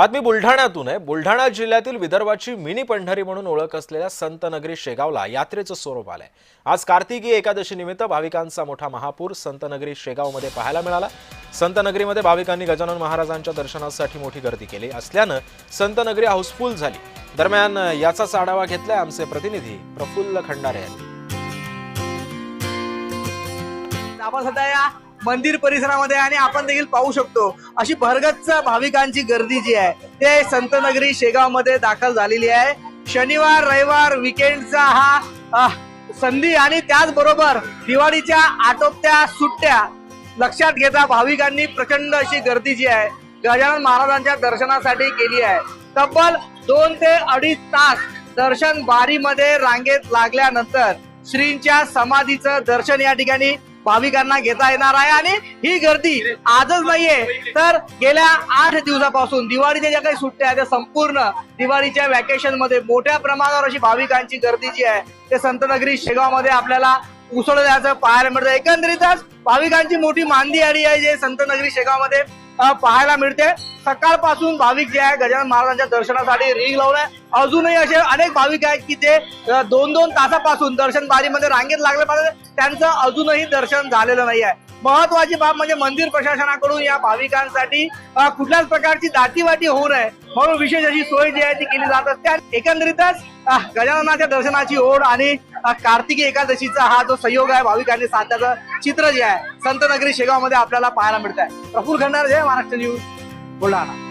बातमी बुलढाण्यातून आहे. बुलढाणा जिल्ह्यातील विदर्भाची मिनी पंढरी म्हणून ओळख असलेल्या संतनगरी शेगावला यात्रेचं स्वरूप आलंय. आज कार्तिकी एकादशी निमित्त भाविकांचा मोठा महापूर संतनगरी शेगावमध्ये पाहायला मिळाला. संतनगरीमध्ये भाविकांनी गजानन महाराजांच्या दर्शनासाठी मोठी गर्दी केली असल्यानं संतनगरी हाऊसफुल झाली. दरम्यान याचाच आढावा घेतलाय आमचे प्रतिनिधी प्रफुल्ल खंडारे यांनी. मंदिर परिसरामध्ये आणि आपण देखील पाहू शकतो. अशी भरगच्च भाविकांची गर्दी जी आहे ते संतनगरी शेगावमध्ये दाखल झालेली आहे. शनिवार रविवार विकेंडचा हा संधी आणि त्याचबरोबर दिवाळीच्या आटोपत्या सुट्ट्या लक्षात घेता भाविकांनी प्रचंड अशी गर्दी जी आहे गजानन महाराजांच्या दर्शनासाठी केली आहे. तब्बल दोन ते अडीच तास दर्शन बारीमध्ये रांगेत लागल्यानंतर श्रींच्या समाधीचं दर्शन या ठिकाणी भाविकांना घेता येणार आहे आणि ही गर्दी आजच नाहीये. तर गेल्या आठ दिवसापासून दिवाळीच्या ज्या काही सुट्ट्या आहेत त्या संपूर्ण दिवाळीच्या व्हॅकेशनमध्ये मोठ्या प्रमाणावर अशी भाविकांची गर्दी जी आहे ते संतनगरी शेगावमध्ये आपल्याला उसळल्याचं पाहायला मिळतं. एकंदरीतच भाविकांची मोठी मांदी आली आहे जे संतनगरी शेगावमध्ये पाहायला मिळते. सकाळपासून भाविक जे आहे गजानन महाराजांच्या दर्शनासाठी रिंग लावलाय. अजूनही असे अनेक भाविक आहेत की ते दोन दोन तासापासून दर्शन बारीमध्ये रांगेत लागले पाहिजे त्यांचं अजूनही दर्शन झालेलं नाही आहे. महत्वाची बाब म्हणजे मंदिर प्रशासनाकडून या भाविकांसाठी कुठल्याच प्रकारची दाटीवाटी होऊ नये. म्हणून विशेष अशी सोय जी आहे ती केली जात असते. आणि एकंदरीतच गजाननाच्या दर्शनाची ओढ आणि कार्तिकी एकादशीचा हा जो संयोग आहे भाविकांनी साधल्याचं चित्र जे आहे संतनगरी शेगावमध्ये आपल्याला पाहायला मिळत आहे प्रफुल खंडार जय महाराष्ट्र न्यूज बुलढाणा.